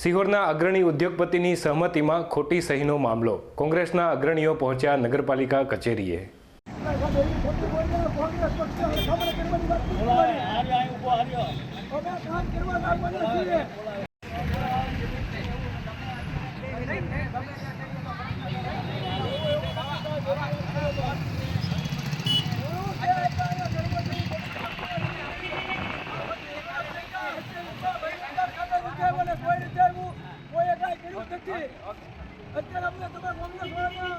સિહોરના અગ્રણી ઉદ્યોગપતિની સહમતિમાં ખોટી સહીનો મામલો. કોંગ્રેસના અગ્રણીઓ પહોંચ્યા નગરપાલિકા કચેરીએ. અમને તમે કોંગ્રેસ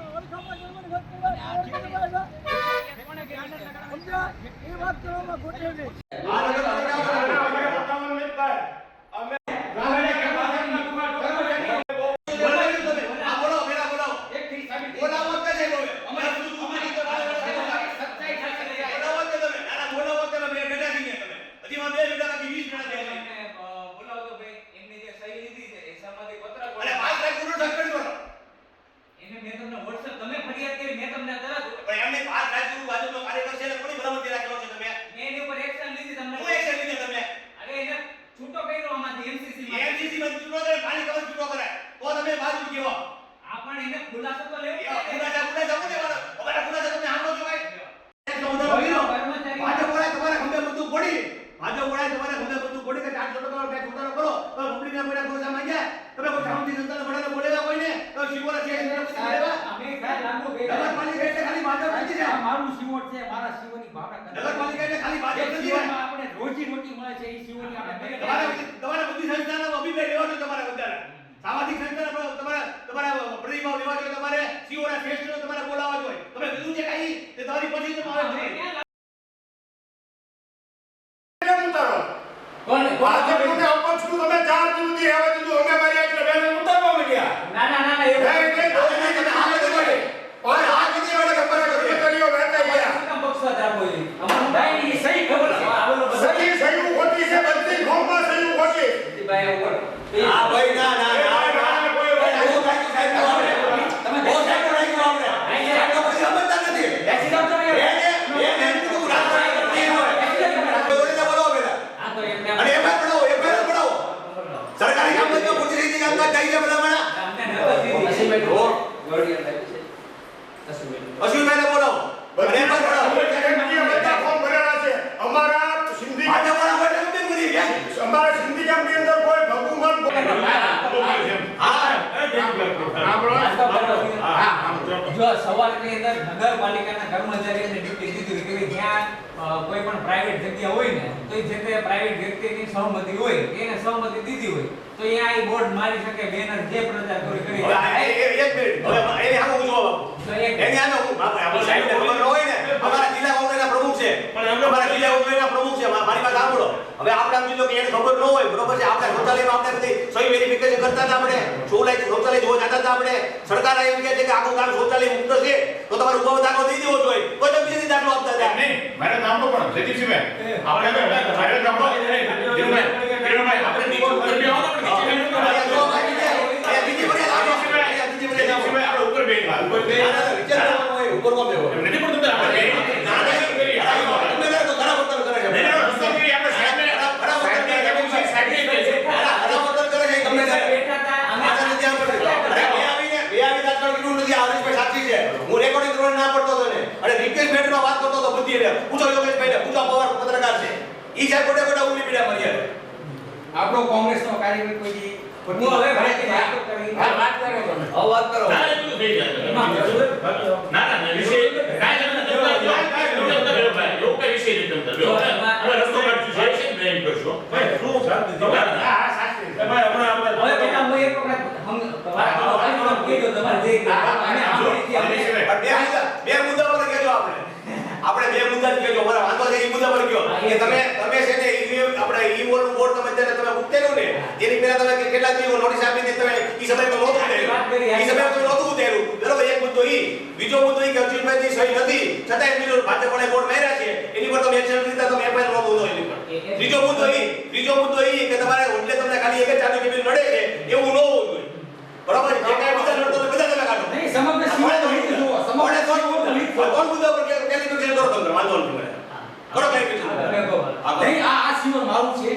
નગરપાલિકાના કર્મચારીઓને ડ્યુટી દીધી હોય કે ત્યાં કોઈ પણ પ્રાઇવેટ જગ્યા હોય ને તો એ જે તે પ્રાઇવેટ વ્યક્તિની સહમતિ હોય એને સહમતિ દીધી હોય તો અહીંયા એ બોર્ડ મારી શકે બેનર જે પ્રચાર કરી કરી એક મિનિટ હવે એની સામે ઊભો બાપુ. તો એક- એને આનો. આપણે સાહેબ ખબર હોય ને અમારા જિલ્લા કોંગ્રેસના પ્રમુખ છે અમારા જિલ્લા કોંગ્રેસના પ્રમુખ છે મારી પાસે સાંભળો હવે આપણે આમ કીધું કે એને ખબર ન હોય બરોબર છે આપણે શૌચાલયમાં આપણે બધી સહી વેરિફિકેશન કરતા હતા આપણે શૌચાલય શૌચાલય જોવા જતા હતા આપણે સરકાર એમ કહે છે કે આખું ગામ શૌચાલય મુક્ત છે તો તમારે ઊભો દાખલો દઈ દેવો જોઈએ કોઈ તો બીજેથી દાખલો આપતા હતા મારે નામ તો પણ જયદીપસિંહભાઈ આપણે મારે નામ તો કિરણભાઈ કિરણભાઈ આપણે નીચે ઉપર બે આવો ને અહીંયા જો બાકી છે. અહીંયા બીજી ફરિયાદ આપો. અહીંયા બીજી ફરિયાદ આપો. જયદીપસિંહભાઈ આપણે ઉપર બે ઉપર બે ના, ના, ના, વિચાર કરવાનો હોય, ઉપર કોણ બેહો? નથી પડતું તો આપણે બે ના, ના, કરી તમે કરે તો ઘણા વર્તન કરે છે. નહીં, નહીં, રસ્તો કરી આપણે સાહેબને સાહેબને કહેવું છે સાહેબને કહે છે ઘણા ઘણા વર્તન કરે છે, ગમે તે. બેઠા હતા અમે પાછા નથી આમ પડે. અરે, બે આવીને- બે આવીને આજકાલ કીધું નથી, આ હરીશભાઈ સાચી છે. હું રેકોર્ડિંગ કરવાની ના પડતો હતો ને. અને રિપ્લેસમેન્ટમાં વાત એને. પૂછો યોગેશભાઈને, પૂછો પવાર પત્રકાર છે. ઈ સાહેબ ખોટે ખોટા ઉલી પીડા મારી હારે. આપણો કોંગ્રેસનો કાર્યકર કોઈ દી હું હવે ભાઈ વાતો કરી હા, વાત કરો તમે હવે વાત કરો. ના, એ બધું થઈ જાય. ના, ના, ના, વિષય કાંઈ નથી ભાઈ. એવું વિશે નથી હવે રસ્તો કાઢશું, છે છે ને, ભાઈ શું શાંતિ ના, હા, સાચી છે. ભાઈ, હમણાં આપણે- હવે બેટા હું એક વખત હમ તમારા તમારે જે કહેવું. અમે સાંભળી હતી અમે પણ બે મુદ્દા બે મુદ્દા પર કહેજો આપણે આપણે બે મુદ્દા જ કહેજો. મારા વાંધો છે એ મુદ્દા પર કયો કે તમે તમે છે ને ઈ આપણે ઈ બોર્ડ બોર્ડ તમે જ્યારે તમે ઉકેલું ને એની પહેલા તમે કેટલા દિવસ નોટિસ આપી હતી તમે ઈ સમય પર નહોતું વાત ઈ સમય પર નહોતું ઉતાર્યું બરોબર એક મુદ્દો ઈ. બીજો મુદ્દો ઈ કે અર્જુનભાઈની સહી નથી. છતાં બીજો ભાજપ વાળા બોર્ડ મેર્યા છે. એની પર તમે એક્શન લીધા તમે એફઆઈઆર નોંધો છો એની પર. ત્રીજો મુદ્દો ઈ. ત્રીજો મુદ્દો ઈ કે તમારે એટલે તમને ખાલી એક જ ચાલુ નડે છે. એવું ન હોવું બરોબર જે કાંઈ બીજા લડતો હોય બધા તમે કાઢો. નહીં સમગ્ર શિવોનું હિત જુઓ સમગ્ર કોણ તો હિત જુઓ. કોણ મુદ્દા પર કે કેલિબ્રેશન કરો તમે વાંધો નથી મને કરો કહો. નહીં આ આ શિવોન મારું છે.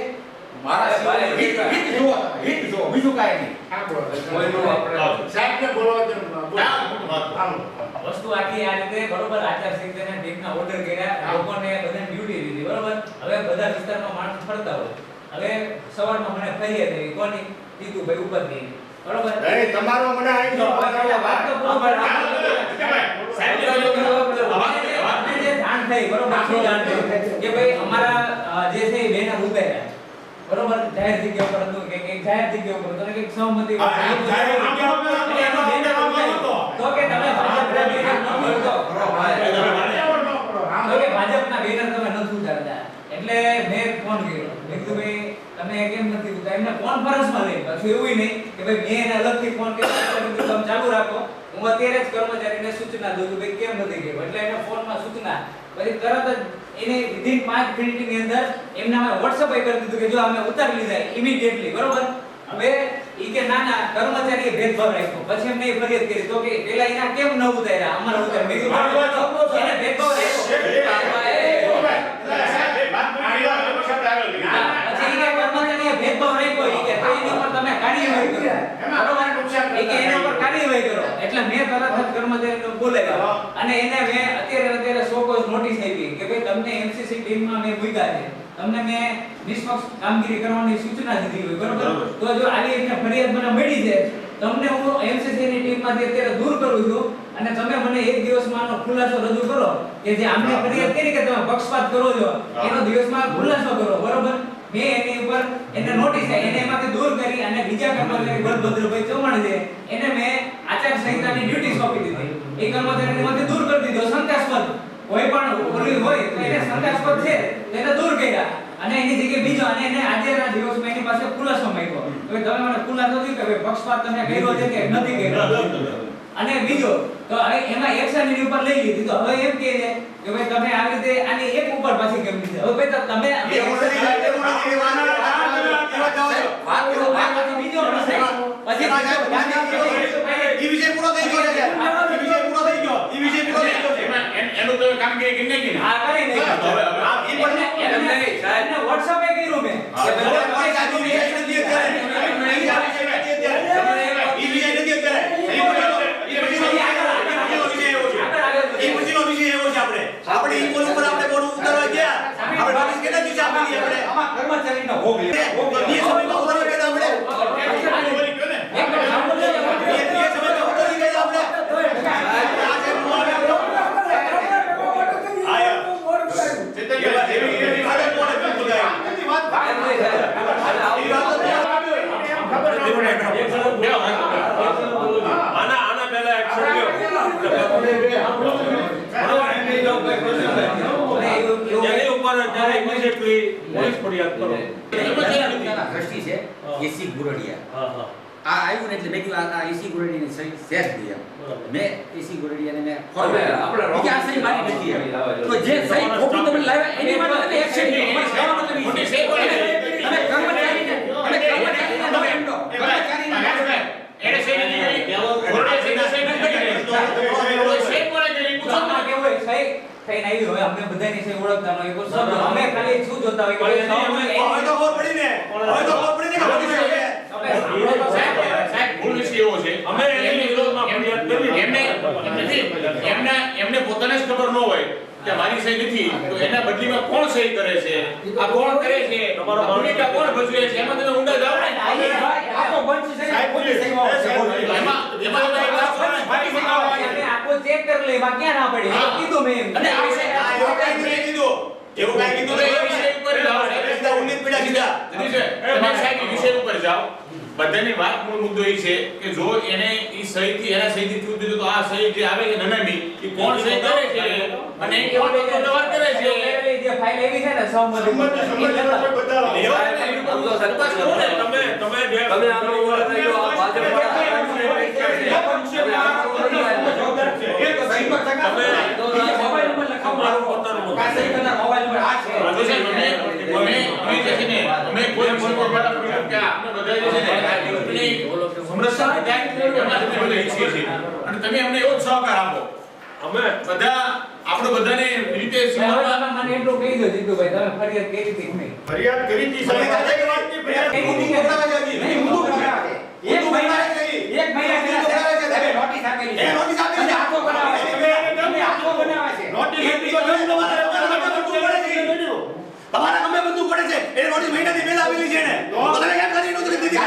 મારા સિવાય હિત હિત જુઓ હિત જુઓ બીજું કાંઈ નહીં. સાહેબને બોલવા દે વસ્તુ આખી આ રીતે બરોબર આચાર સંહિતાના ટેકના ઓર્ડર કર્યા લોકોને બધાને ડ્યુટી દીધી બરોબર? હવે બધા વિસ્તારમાં માણસ ફરતા હોય. હવે સવારમાં મને ફરિયાદ આવી કોની? કીધું ભાઈ ઉપર ગઈ બરોબર તમારો મને આવી તો વાત તો બરોબર અમને જે જાણ થઈ બરોબર શું જાણ થઈ કે ભાઈ અમારા જે છે એ બેનર બરોબર જાહેર જગ્યા ઉપર હતું કે એક જાહેર જગ્યા ઉપર તો કે સહમતિ જાહેર જગ્યા ઉપર. તો તમે ભાજપના બેનર. તો કે ભાજપના બેનર તમે નથી ઉતારતા એટલે મેં ફોન કર્યો મેં કીધું ભાઈ તમે કેમ નથી ઉતારતા એમને કોન્ફરન્સમાં લઈ પાછું એવું નહીં કે ભાઈ મેં એને અલગથી ફોન કર્યો તમે ચાલુ રાખો. હું અત્યારે જ કર્મચારીને સૂચના દઉં છું ભાઈ કેમ નથી ગયો એટલે એને ફોનમાં સૂચના. પછી તરત જ એને વિધિન 5 મિનિટની અંદર એમને અમે WhatsApp એ કરી દીધું કે જો અમે ઉતારી લીધા ઇમિડિયેટલી બરોબર? હવે ઈ કે ના ના કર્મચારીએ ભેદભાવ રાખ્યો. પછી એમને એ ફરિયાદ કરી. તો કે પેલા એના કેમ ન ઉતાર્યા? અમારા ઉતાર મેં કીધું એને ભેદભાવ રાખ્યો હા, પછી ઈ કે કર્મચારીએ ભેદભાવ રાખ્યો ઈ કે તો એની ઉપર તમે કાર્યવાહી કરો બરોબર ઈ કે એના ઉપર કાર્યવાહી કરો એટલે મેં તરત જ કર્મચારીને બોલાવ્યા. અને એને મેં અત્યારે અત્યારે સો નોટિસ આપી કે ભાઈ તમને એમસીસી ટીમમાં મેં મૂક્યા છે. તમને મેં નિષ્પક્ષ કામગીરી કરવાની સૂચના દીધી હોય બરોબર? તો જો આવી રીતે ફરિયાદ મને મળી છે તમને હું એમસીસી ની ટીમમાંથી અત્યારે દૂર કરું છું અને તમે મને એક દિવસમાં આનો ખુલાસો રજૂ કરો કે જે આમને ફરિયાદ કરી કે તમે પક્ષપાત કરો છો એનો દિવસમાં ખુલાસો કરો બરોબર? મેં એની ઉપર એને નોટિસ એને એમાંથી દૂર કરી અને બીજા કર્મચારી બળભદ્રભાઈ ચૌહાણ છે એને મેં આચાર સંહિતાની ડ્યુટી સોંપી દીધી. એ કર્મચારીને માંથી દૂર કરી દીધો. શંકાસ્પદ. કોઈ પણ ઓલી હોય તો એને શંકાસ્પદ છે. તો એને દૂર કર્યા. અને એની જગ્યાએ બીજો અને એને આજેના દિવસમાં એની પાસે ખુલાસો માંગ્યો. તો તમે મને ખુલાસો દીધો કે ભાઈ પક્ષપાત તમે કર્યો છે કે નથી કર્યો? અને બીજો તો હવે એમાં એક્શન એની ઉપર લઈ લીધી. તો હવે એમ કહે છે કે ભાઈ તમે આવી રીતે આની એક ઉપર પછી કેમ લીધી હવે ભાઈ તમે એ વાત એ વાત જવા વાત કરો, વાત કરો. બીજો પ્રશ્ન. પછી એમાં સાહેબ, વાત એ વિષય પૂરો થઈ ગયો છે સાહેબ. પૂરો થઈ ગયો એ પૂરો થઈ ગયો એમાં એનું તો નાખી ને આ કરી નહીં. હવે, હવે. આ એ પણ એમને એમને WhatsApp એ કર્યું મેં કે હવે ભાઈ તમારી સાથે એ વિષય નથી અત્યારે. એ વિષય નથી અત્યારે. એ વિષય નથી અત્યારે. એ પછીનો- એ પછીનો- એ પછીનો વિષય એવો છે. એ પછીનો વિષય એવો છે આપણે. આપણે ઈ બોલ ઉપર આપણે બોલ ઉતારવા ગયા. આપણે નોટિસ કેટલા દિવસે આપેલી આપણે? આમાં કર્મચારીનો ભોગ લે ભોગ લે. બે સમયમાં ઉતારી ગયા આપણે. બોલી ગયો ને? એકદમ સાંભળજો. બે બે સમયમાં ઉતારી ગયા આપણે. આ છે મોડ આપણો. આ યાર. એવા- એવી- એવી વાત જ મોડે બિલકુલ યાર. એ વાત જ આના આના પહેલા એક્શન લ્યો જેની ઉપર ઇમિડિયેટલી પોલીસ ફરિયાદ કરો. દ્રષ્ટિ છે એસી ગુરડિયા. હા હા. આ આવ્યું ને એટલે મેં કીધું આ- આ એસી ગુરડિયાની સહી સેજ દઈ એમ. મેં એસી ગુરડિયાને મેં ફોન આપણે કે આ સહી મારી નથી તો જે સહી ખોટું તમે લાવ્યા એની માટે તમે એક્શન લો. મતલબ છે. તમે કર્મચારીને તમે કર્મચારીને તમે એમ કહો. કર્મચારીને એને સહી નથી કરી. કોર્ટે સહી સહી નથી કરી. તો સહી કોણે કરી? પૂછો ને. આમાં કેવું હોય, સહી થઈને આવી હોય, અમને બધાની છે ઓળખતા ન હોય, શબ્દ. અમે ખાલી શું જોતા હોય કે હવે તો ખબર પડી ને હવે તો ખબર પડી ને કે ખોટી છે સાહેબ, મૂળ વિષય એવો છે. અમે એની વિરોધમાં ફરિયાદ કરી. એમને એમને એમને પોતાને જ ખબર ન હોય કે મારી સહી નથી તો એના બદલીમાં કોણ સહી કરે છે? આ કોણ કરે છે? તમારો ભૂમિકા કોણ ભજવે છે? એમાં તમે ઊંડા જાઓ. ને આપો બંચ છે સાહેબ સહીમાં છે. એમાં એમાં તમે એક વાત કરો ને, ફાટી ફૂટાવો અને આપો ચેક કરી લે એમાં ક્યાં ના પડે? કીધું મેં. અને આ વિષય આ એવું કાંઈ નથી કીધું. એવું કાંઈ કીધું એ વિષય ઉપર જાઓ સાહેબ. સીધા ઊંડી જ પડ્યા સીધા જતી છે. તમે સાહેબ વિષય ઉપર જાઓ. બધાની વાત મૂળ મુદ્દો એ છે કે જો એને ઈ સહીથી એના સહીથી થયું દીધું તો આ સહી જે આવે છે નનામી એ કોણ સહી કરે છે અને એ કોણ વ્યવહાર કરે છે જે ફાઇલ એવી છે ને સહમતિ એવા ને એની ઉપર તપાસ કરો ને. તમે તમે જે તમે આનો ઉલ્લેખ કર્યો, આ ભાજપ તમે મોબાઈલ નંબર લખાવો. પોતાનું સહી કરનાર મોબાઈલ પર આ છે. જો છે મને મને અમે જે છે ને અમે કોઈ ફોન પર વાત કર્યું કે આપણે બધા જે છે ને આ સંરક્ષણ થાય એમાં અમે બધા ઈચ્છીએ છીએ અને તમે અમને એવો સહકાર આપો અમે બધા આપણે બધાને રીતે હવે મને એટલું કહી દો જીતુભાઈ તમે ફરિયાદ કરી હતી કે નહીં ફરિયાદ કરી હતી ફરિયાદ વાત ગઈ. કઈ કરી રીતે? પકડાવે છે હજી. નહીં, હું તો એક મહિના કરી એક મહિના તમે. નોટિસ આપેલી છે એ નોટિસ આપેલી આખો બનાવે છે તમે આખો બનાવે છે નોટિસ એ બીજો જોઈને તમારે તમારા ગમે બધું પડે છે. તમારા ગમે બધું પડે છે. એને નોટિસ મહિનાથી પહેલા આપેલી છે એને. તો તમે કેમ કરી નોંધણી દીધી?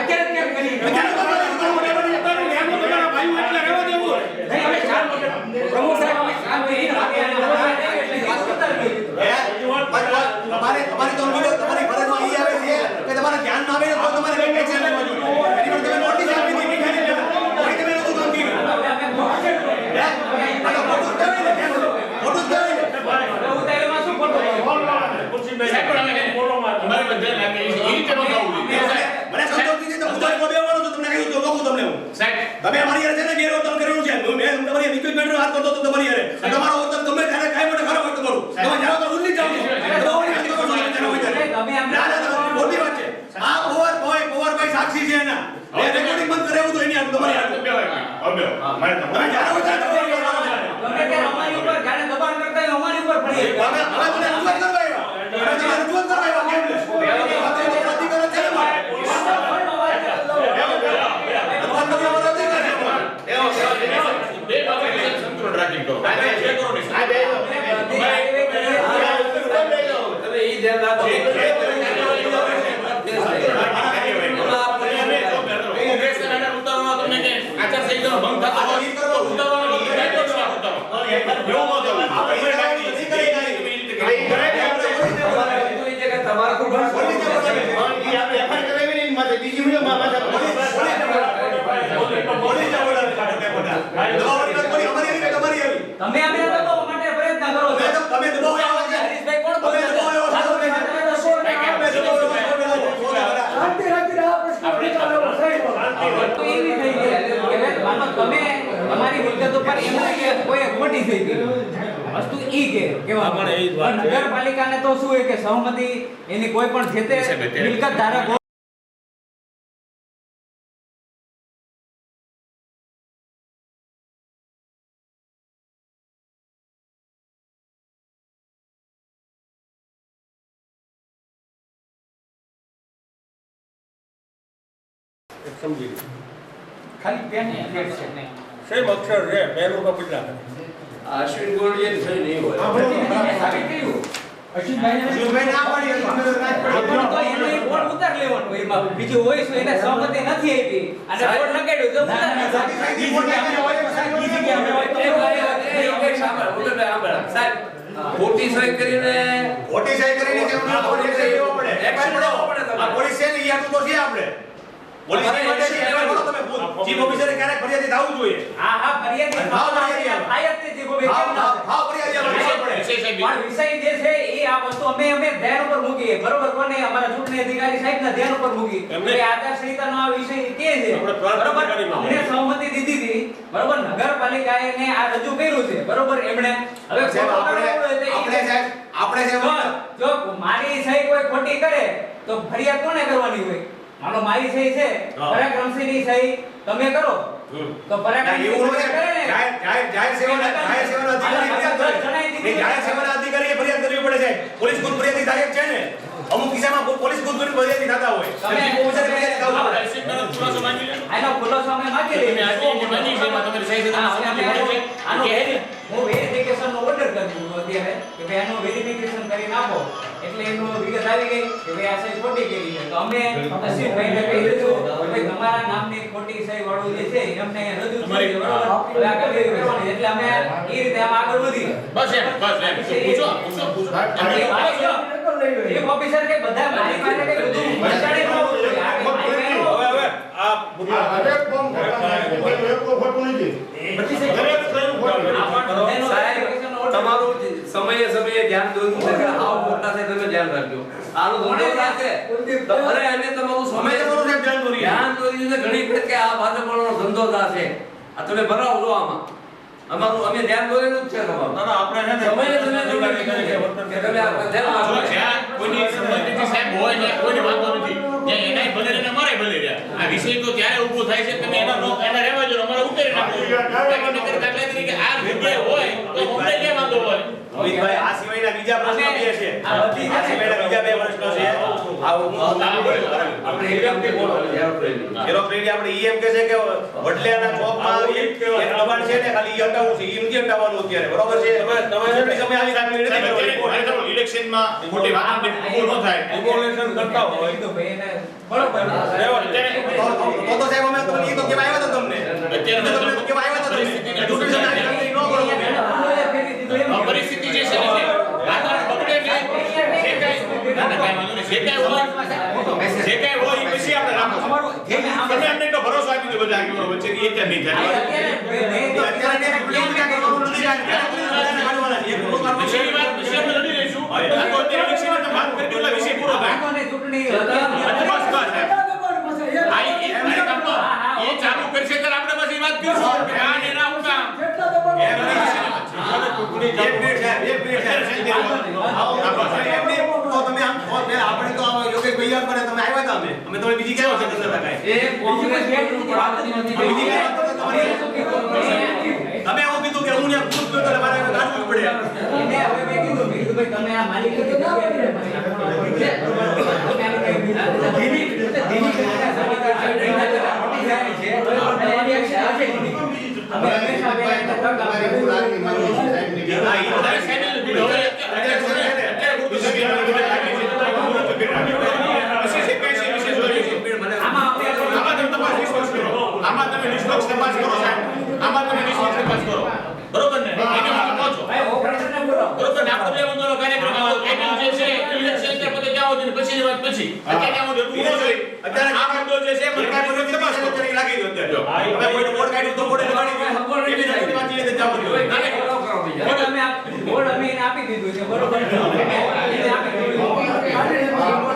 અત્યારે કેમ કરી અત્યારે તો તમે કરો, મોટે મોટે. તમારા ભાઈઓ એટલે રહેવા દેવું નહીં અમે શાંત પ્રમુખ સાહેબ અમે શાંત રહીને વાત કરીને વાત કરતા રહીએ. હે? તમારે તમારી તો વિરોધ તમારી ફરજમાં ઈ આવે છે કે તમારે ધ્યાનમાં આવે ને તો તમારે કંઈક એક્શન લેવા જોઈએ એની માટે તમે નોટિસ આપી દીધી મીઠાની પહેલા. પછી તમે નહોતું કામ કર્યું. હે? આ તો ખોટું જ કહેવાય ને. ખોટું જ કહેવાય ને. હવે ઉતારેમાં શું ખોટું છે? સાહેબ, પણ અમે અમારે બધા લાગે છે. એ રીતે ન થવું જોઈએ. મને સમજો કીધી તો ઉધારીમાં બેસવાનું હતું, તમને કહ્યું તો રોકું તમને હું. સાહેબ, તમે અમારી હારે છે ને ગેરવર્તન કર્યું છે હું મેં તમારી equipment નો હાથ કરતો હતો તમારી હારે અને તમારો વર્તન ગમે ત્યારે કાંઈ માટે ખરાબ વર્તન કરું તમે જાઓ તો ઊંધી જાઓ છો. તમે ઓવરની હાથ કરો છો, તમે જાઓ ત્યારે. તમે અમને- ના, ના, ના, ખોટી વાત છે આ પવાર ભાઈ પવારભાઈ સાક્ષી છે એના મેં રેકોર્ડિંગ બંધ કરાવ્યું હતું એની હાથ તમારી હારે. બે હોય. હવે બે. મારે તમે તમારે જ્યારે હોય ત્યારે તમારી હારે. ગમે ત્યારે અમારી ઉપર જાણે દબાણ કરતા હોય અમારી ઉપર ફરી હવે હવે મને રજૂઆત કરવા આવ્યા. હવે તમે રજૂઆત કરવા આવ્યા કેમ? હવે તો અધિકાર જ છે ને મારે. રજૂઆત કરવાનો અધિકાર છે મારે. બે બાબતે સંતુલન રાખીને કરો. બે કરો ને. તમે ઈ ધ્યાન રાખો કોંગ્રેસના બેનર ઉતારવામાં તમને કે આચારસંહિતાનો ભંગ થતો હોય તો ઉતારવાનો નથી. બે તો ના ઉતારો. એવું ન થવું. આપણે નહીં કરી કાંઈ. તમારે કીધું ઈ છે કે તમારે કોઈ બસ પોલીસ ને બોલાવે. પોલીસ ને બોલાવે. દબાવવાની વાત કરી, અમારી આવી કે તમારી આવી? તમે અમે દબાવવા માટે પ્રયત્ન કરો છો તમે તો- તમે દબાવ્યા છો. હરીશભાઈ કોણ તમે દબાવ્યા છો. તમે દબાવ્યા છો. તમે દબાવ્યા છો. શાંતિ રાખીને આ પ્રશ્ન વિચારવાનો સાહેબ. તો એવી થઈ ગઈ કે ભાઈ માનો તમે તમારી વિગત ઉપર એમ નહીં એક મોટી થઈ ગઈ. વસ્તુ ઈ કે કેવા પણ એ વાત છે. નગરપાલિકાને તો શું હોય કે સહમતિ એની કોઈ પણ જે તે મિલકત ધારક સમજી ખાલી પેન છે. ને સેમ અક્ષર છે? પહેલું તો બદલા કરે. અશ્વિન ગોળીએ છે નહીં હોય. આપણે પાડી, પાડી. તો એમાં બીજું હોય શું? એને સહમતિ નથી આપી. અને બોર્ડ લગાડ્યું તો ઉતાર ખોટી સહી કરીને ખોટી સહી કરીને કેમ ના ખોટી પડે? પડે? આ પોલીસ છે ને, ઈ તો છે આપણે. ચીફ ઓફિસરે ક્યારેક ફરિયાદી થવું જોઈએ? હા હા ફરિયાદી હા, ફરિયાદી થાય જ તે જે કોઈ હા, કેમ ના હા, હા, ફરિયાદી આપણે લેવા પડે. વિષય સાહેબ, પણ વિષય જે છે એ આ વસ્તુ અમે અમે ધ્યાન ઉપર મૂકીએ. બરોબર કોને? અમારા ચૂંટણી અધિકારી સાહેબના ધ્યાન ઉપર મૂકી એમને- કે આ વિષય કે છે? બરોબર? અમને સહમતિ દીધી હતી. બરોબર? નગરપાલિકાએ ને આ રજૂ કર્યું છે. બરોબર? એમણે હવે આપણે આપણે સાહેબ આપણે જો જો મારી સહી કોઈ ખોટી કરે તો ફરિયાદ કોને કરવાની હોય? માનો મારી સહી છે. પરાક્રમસિંહની સહી તમે કરો. તો પરાક્રમસિંહ એવું હોય ફરિયાદ જાહેર જાહેર જાહેર સેવાના જાહેર સેવાના અધિકારી ફરિયાદ જાહેર સેવાના અધિકારીએ ફરિયાદ કરવી પડે છે. પોલીસ ખુદ ફરિયાદી થાય છે ને. અમુક કિસ્સામાં પોલીસ ખુદ ફરિયાદી થતા હોય. તમે- પોલીસ ઓફિસરે તમારી કરી નામની ખોટી વાળું જે છે અમને રજૂ એ રીતે આગળ વધી બસ એક ઓફિસર કે બધા મારી પાસે કે બધું પહોંચાડી ન આવવું જોઈએ. આ કે મારી પાસે ન હવે હવે દરેક સહી ઉતારવાની. આ પણ બધાનો સાહેબ verification નો order તમારું સમયે સમયે ધ્યાન દોરવું છે કે આવ મોટા છે તમે ધ્યાન રાખજો. આનો ધંધો રાખે. અરે અમે તમારું સમય તમારું સાહેબ ધ્યાન દોરીએ. ધ્યાન દોર્યું છે ઘણી વખત કે આ ભાજપનો ધંધો જ છે આ તમે ભરાવો આમાં. અમારું અમે ધ્યાન દોરેલું જ છે તમારું. ના, ના, આપણે છે ને સમયે સમયે તમે કે તમે આ ધ્યાન કોઈની સંમતિથી સાહેબ હોય ને કોઈને વાંધો નથી. ત્યાં એનાય ભલે ને અમારે ભલે રહ્યા. આ વિષય તો ત્યારે ઊભો થાય છે? તમે એના નો એના રહેવા દો અમારે ઉતારી નાખો. બાકી દાખલા તરીકે આ જગ્યાએ હોય તો અમને ક્યાં વાંધો હોય. અમિતભાઈ આ સિવાયના બીજા પ્રશ્નો બે છે. આ બધી આ સિવાયના બીજા બે પ્રશ્નો છે. આપણે એરિયામાંથી બોલો એરોપ્લેન એરોપ્લેન આપણે ઈ એમ કહે છે કે વડલિયાના ચોકમાં એક એક દબાણ છે ને ખાલી ઈ હટાવવું છે ઈ નથી હટાવવાનું અત્યારે. બરોબર છે? તમે તમે આવી રાખવી નથી ઇલેક્શનમાં મોટી વાત ઊભો ન થાય ઇલેક્શન કરતા હોય તો ભાઈ એને બરોબર તો તો- સાહેબ અમે તમને ઈ તો કેવા આવ્યા તો તમને અત્યારે તમને કેવા આવ્યા તો તમને રાખવી ન કરો પરિસ્થિતિ જે છે વાતાવરણ બગડે ને જે કાંઈ ના, કાંઈ વાંધો નહીં. જે કાંઈ હોય જે કાંઈ હોય એ પછી આપણે રાખો તમે અમને તો ભરોસો આપી દો બધા આગેવાનો વચ્ચે કે એ ત્યાં નહીં થાય અત્યારે ને ચૂંટણી ક્યાં કરવાનું નથી ત્યારે બધાને કાઢવાના છે. વાત વિશે લડી બીજી કાંઈ? વાત નથી બીજી ક્યાં વાત કરતા તમારી? તમે એવું કીધું કે હું ત્યાં ખુદ ગયો તો એટલે મારે હવે કાઢવું જ પડે. એને હવે મેં કીધું મેં કીધું ભાઈ તમે આ માલિક છો, તો તમે આની કઈ ધીમી- ધીમી કરીને સાબિત કરી અમે હંમેશા બે રીતે તક આપી. હા, ઈ તો અત્યારે સાહેબ ને બીજો હવે અત્યારે છોડે, અત્યારે પૂરતું છે કે એમાં બધા લાગી છે. પછી છે કઈ છે વિશે જોઈએ છે. આમાં આપણે આમાં તમે તપાસ નિષ્પક્ષ કરો આમાં તમે નિષ્પક્ષ તપાસ કરો સાહેબ આમાં તમે નિષ્પક્ષ તપાસ કરો બરોબર ને એને હું કહું છું ભાઈ ઓપરેટરને બોલો બરોબર ને આપણે બે બંધોનો કાર્યક્રમ આવો કેબિન જે છે ઇલેક્શન એટલે પછી પછીની વાત પછી અત્યારે ક્યાં સુધી એટલું ન અત્યારે આ મુદ્દો જે છે મને તપાસ કરી લાગી ગયો અત્યારે. હવે કોઈ વોટ કાઢ્યું તો વોટે લગાડી દીધું. એવી જાય વાત એ રીતે જવું જોઈએ. બોર્ડ અમે આપ- બોર્ડ અમે એને આપી દીધું છે બરોબર એને આપી દીધું આડો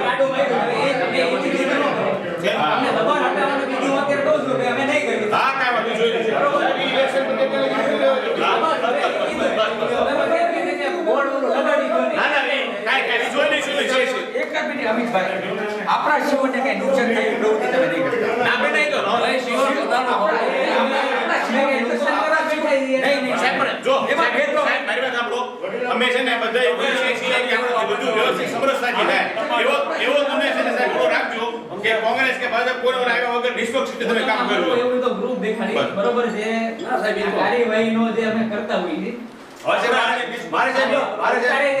કાઢો હવે એ- એ ન. અમને દબાણ હટાવવાનું કીધું હું અત્યારે કહું છું કે અમે નહીં કર્યું હા કાંઈ વાંધો જોઈ લઈશું. ઇલેક્શન પતે ત્યારે કીધું લેવા બસ, હવે એ કીધું. હવે કેમ કે છે કે બોર્ડ ઓલું લગાડી દો ને. ના ના નહીં કાંઈ કાંઈ જોઈ લઈશું ને જે મિનિટ અમિતભાઈ. આપણા શિવને કઈ નુકસાન થાય પ્રવૃત્તિ તમે નહીં કરતા. ના બે નહીં કરો સાહેબ સાહેબ સાહેબ મારી વાત સાંભળો. અમે છે ને બધા એવું છીએ કે આપણે બધું વ્યવસ્થિત સમરસતાથી થાય. એવો એવો તમે છે ને સાહેબ રાખજો કે કોંગ્રેસ કે ભાજપ કોઈ આવ્યા વગર નિષ્પક્ષ રીતે તમે કામ કરજો. એવું તો ગ્રુપ દેખાડી. બરોબર છે. આ કાર્યવાહીનો જે અમે કરતા હોઈએ હવે મારે- મારે છે મારે સાહેબ.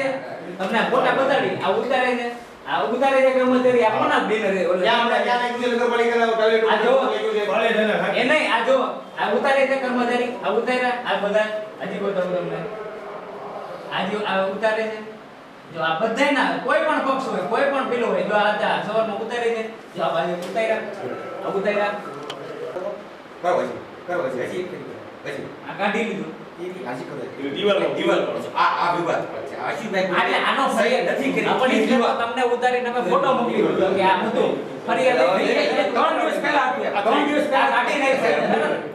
તમને ફોટા બતાડી આ ઉતારે છે. આ ઉતારે છે ઓલા? ત્યાં આપણે ત્યાં નાખ્યું છે નગરપાલિકાના ટોયલેટ આ જો. નાખ્યું છે. એ નહીં આ જો આ ઉતારે છે કર્મચારી આ ઉતાર્યા આ બધા હજી બતાવું તમને આ જો આ ઉતારે છે જો આ બધાયના કોઈ પણ પક્ષ હોય કોઈ પણ પેલો હોય જો આ આ સવારમાં ઉતારે છે જો આ બાજુ ઉતાર્યા આ ઉતાર્યા બરાબર પછી એક આ કાઢી લીધું એની હાજી કરો દિવાલમાં- દિવાલમાં. આ આ વિવાદ છે. આશીભાઈ એટલે આનો ફરિયાદ નથી કરી. આપણી એ રીતે વિવાદ. તમને ઉતારીને અમે ફોટો મોકલી દીધો. કે આ હતું ફરિયાદ ત્રણ દિવસ પહેલા આપ્યો. ત્રણ દિવસ પહેલા કાઢી નાખ્યા.